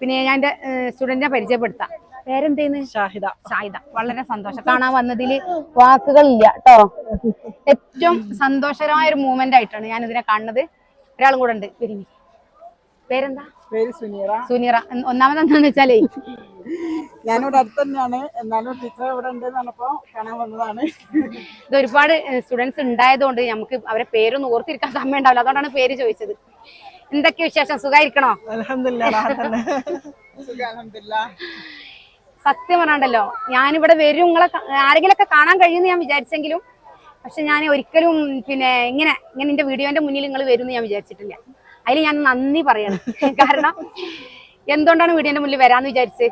പിന്നെ ഞാൻ എന്റെ സ്റ്റുഡന്റിനെ പരിചയപ്പെടുത്താം. പേരെന്തേന്ന്? ഷാഹിദ. ഷാഹിദ. വളരെ സന്തോഷം. കാണാൻ വന്നതിൽ വാക്കുകളില്ല കേട്ടോ ഏറ്റവും സന്തോഷകരമായ ഒരു മൂമെന്റ് ആയിട്ടാണ് ഞാൻ ഇതിനെ കാണുന്നത്. ഒരാളും കൂടെ ഉണ്ട്. വിരിഞ്ഞി പേരെന്താ? പേര് സുനീറ. സുനീറ. ഒന്നാമത് എന്താന്ന് വെച്ചാലേ? ഞാനിവിടെ അടുത്ത് തന്നെയാണ് എന്നാലും ടീച്ചർ ഇവിടെ ഉണ്ട് പറഞ്ഞപ്പോ കാണാൻ വന്നതാണ്. ഇത് ഒരുപാട് സ്റ്റുഡൻസ് ഉണ്ടായതുകൊണ്ട് നമുക്ക് അവരെ പേരൊന്നും ഓർത്തിരിക്കാൻ സമയം ഉണ്ടാവില്ല. അതുകൊണ്ടാണ് പേര് ചോദിച്ചത്. എന്തൊക്കെ വിശേഷം? സുഖായിരിക്കണോ? സത്യം പറഞ്ഞാണ്ടല്ലോ ഞാനിവിടെ വരും. നിങ്ങളെ ആരെങ്കിലും ആരെങ്കിലൊക്കെ കാണാൻ കഴിയുമെന്ന് ഞാൻ വിചാരിച്ചെങ്കിലും പക്ഷെ ഞാൻ ഒരിക്കലും പിന്നെ ഇങ്ങനെ ഇങ്ങനെ എന്റെ വീഡിയോന്റെ മുന്നിൽ നിങ്ങൾ വരും ഞാൻ വിചാരിച്ചിട്ടില്ല. അതിൽ ഞാൻ നന്ദി പറയണം. കാരണം എന്തുകൊണ്ടാണ് വീഡിയോന്റെ മുന്നിൽ വരാന്ന് വിചാരിച്ചത്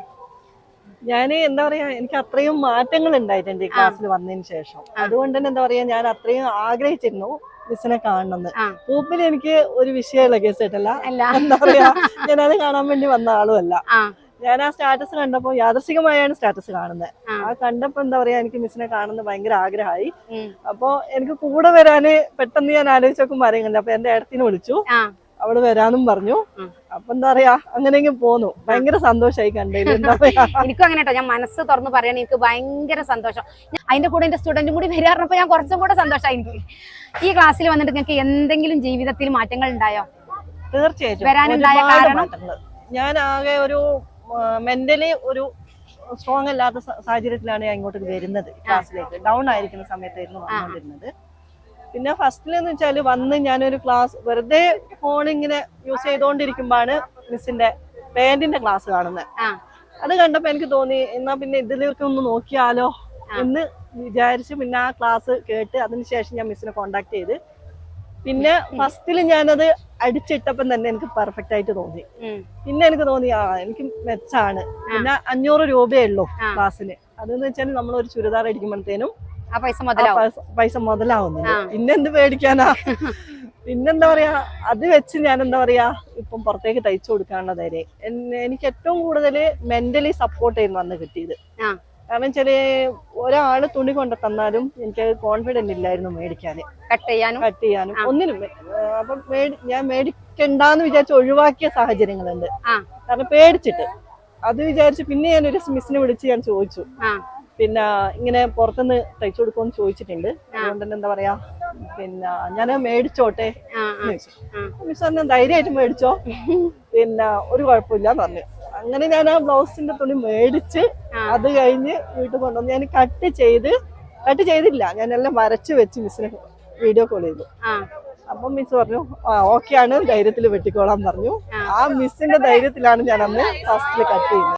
ഞാൻ എന്താ പറയാ എനിക്ക് അത്രയും മാറ്റങ്ങൾ ഉണ്ടായിട്ടുണ്ട് ഈ ക്ലാസ്സിൽ വന്നതിന് ശേഷം. അതുകൊണ്ട് തന്നെ എന്താ പറയാ ഞാൻ അത്രയും ആഗ്രഹിച്ചിരുന്നു. മിസ്സിനെ കാണണമെന്ന്. പൂപ്പിൽ എനിക്ക് ഒരു വിഷയമുള്ള കേസ് കേട്ടല്ല അല്ല. എന്താ പറയാ ഞാനത് കാണാൻ വേണ്ടി വന്ന ആളുമല്ല. ഞാൻ ആ സ്റ്റാറ്റസ് കണ്ടപ്പോ യാദർശികമായാണ് സ്റ്റാറ്റസ് കാണുന്നത് ആ. കണ്ടപ്പോ എന്താ പറയാ എനിക്ക് മിസ്സിനെ കാണുന്നത് ഭയങ്കര ആഗ്രഹമായി അപ്പോ എനിക്ക് കൂടെ വരാന് പെട്ടെന്ന് ഞാൻ ആലോചിച്ചൊക്കെ നോക്കുമ്പോൾ അറിയുന്നുണ്ട് അപ്പൊ എന്റെ ഇടത്തിന് വിളിച്ചു. അവൾ വരാന്നും പറഞ്ഞു. അപ്പൊ എന്താ പറയാ അങ്ങനെയെങ്കിലും പോന്നു. ഭയങ്കര സന്തോഷമായി കണ്ടതിൽ എന്താ പറയാ? എനിക്കും അങ്ങനെ കേട്ടോ. ഞാൻ മനസ്സ് തുറന്ന് പറയണ. എനിക്ക് ഭയങ്കര സന്തോഷം. അതിന്റെ കൂടെ എന്റെ സ്റ്റുഡന്റും കൂടി വരാറിനപ്പോ ഞാൻ കുറച്ചും കൂടെ സന്തോഷമായി എനിക്ക് ഈ ക്ലാസ്സിൽ വന്നിട്ട് നിങ്ങൾക്ക് എന്തെങ്കിലും ജീവിതത്തിൽ മാറ്റങ്ങൾ ഉണ്ടായോ? തീർച്ചയായിട്ടും. വരാനുണ്ടായ കാരണം? ഞാൻ ആകെ ഒരു മെന്റലി ഒരു സ്ട്രോങ് അല്ലാത്ത സാഹചര്യത്തിലാണ് ഞാൻ ഇങ്ങോട്ട് വരുന്നത് ക്ലാസ്സിലേക്ക് ഡൗൺ ആയിരിക്കുന്ന സമയത്തായിരുന്നു വന്നുകൊണ്ടിരുന്നത്. പിന്നെ ഫസ്റ്റിൽ എന്ന് വെച്ചാൽ വന്ന് ഞാനൊരു ക്ലാസ് വെറുതെ ഫോൺ ഇങ്ങനെ യൂസ് ചെയ്തുകൊണ്ടിരിക്കുമ്പോഴാണ് മിസ്സിന്റെ പേരന്റിന്റെ ക്ലാസ് കാണുന്നത് അത് കണ്ടപ്പോ എനിക്ക് തോന്നി എന്നാ പിന്നെ ഇതിലേക്ക് ഒന്ന് നോക്കിയാലോ എന്ന് വിചാരിച്ച് പിന്നെ ആ ക്ലാസ് കേട്ട് അതിനുശേഷം ഞാൻ മിസ്സിനെ കോണ്ടാക്ട് ചെയ്ത്. പിന്നെ ഫസ്റ്റിൽ ഞാനത് അടിച്ചിട്ടപ്പം തന്നെ എനിക്ക് പെർഫെക്റ്റ് ആയിട്ട് തോന്നി. പിന്നെ എനിക്ക് തോന്നി ആ എനിക്ക് മെച്ചാണ് പിന്നെ അഞ്ഞൂറ് രൂപയേ ഉള്ളൂ. ക്ലാസ്സിന് അതെന്ന് വെച്ചാൽ നമ്മൾ ഒരു ചുരിദാർ അടിക്കുമ്പോഴത്തേനും പൈസ പൈസ- പൈസ പിന്നെന്ത് പേടിക്കാനാ? പിന്നെന്താ പറയാ? അത് വെച്ച് ഞാൻ എന്താ പറയാ? ഇപ്പം പുറത്തേക്ക് തയ്ച്ചു കൊടുക്കാനുള്ള തരെ എനിക്ക് ഏറ്റവും കൂടുതൽ മെന്റലി സപ്പോർട്ട് ചെയ്യുന്നു അന്ന് കിട്ടിയത്. കാരണം വെച്ചാൽ ഒരാൾ തുണി കൊണ്ട് തന്നാലും എനിക്ക് കോൺഫിഡന്റ് ഇല്ലായിരുന്നു മേടിക്കാന്. കട്ട് ചെയ്യാനും? കട്ട് ചെയ്യാനും. ഒന്നിനും അപ്പൊ ഞാൻ മേടിക്കണ്ടെന്ന് വിചാരിച്ച് ഒഴിവാക്കിയ സാഹചര്യങ്ങളുണ്ട്. കാരണം പേടിച്ചിട്ട്. അത് വിചാരിച്ച് പിന്നെ ഞാൻ ഒരു മിസ്സിനെ വിളിച്ച് ഞാൻ ചോദിച്ചു. പിന്നെ ഇങ്ങനെ പുറത്തുനിന്ന് തയ്ച്ചു കൊടുക്കുമെന്ന് ചോദിച്ചിട്ടുണ്ട്. അതുകൊണ്ട് തന്നെ എന്താ പറയാ പിന്നെ ഞാൻ മേടിച്ചോട്ടെ. മിസ് അന്ന് ധൈര്യമായിട്ട് മേടിച്ചോ. പിന്നെ ഒരു കുഴപ്പമില്ല പറഞ്ഞു. അങ്ങനെ ഞാൻ ആ ബ്ലൗസിന്റെ തുണി മേടിച്ച് അത് കഴിഞ്ഞ് വീട്ടിൽ കൊണ്ടുവന്ന് ഞാൻ കട്ട് ചെയ്ത് കട്ട് ചെയ്തില്ല. ഞാൻ എല്ലാം വരച്ച് വെച്ച് മിസ്സിനെ വീഡിയോ കോൾ ചെയ്തു. അപ്പൊ മിസ് പറഞ്ഞു ആ ഓക്കെ ആണ് ധൈര്യത്തിൽ വെട്ടിക്കോളാൻ പറഞ്ഞു. ആ. മിസ്സിന്റെ ധൈര്യത്തിലാണ് ഞാൻ അന്ന് ഫസ്റ്റിൽ കട്ട് ചെയ്യുന്നത്.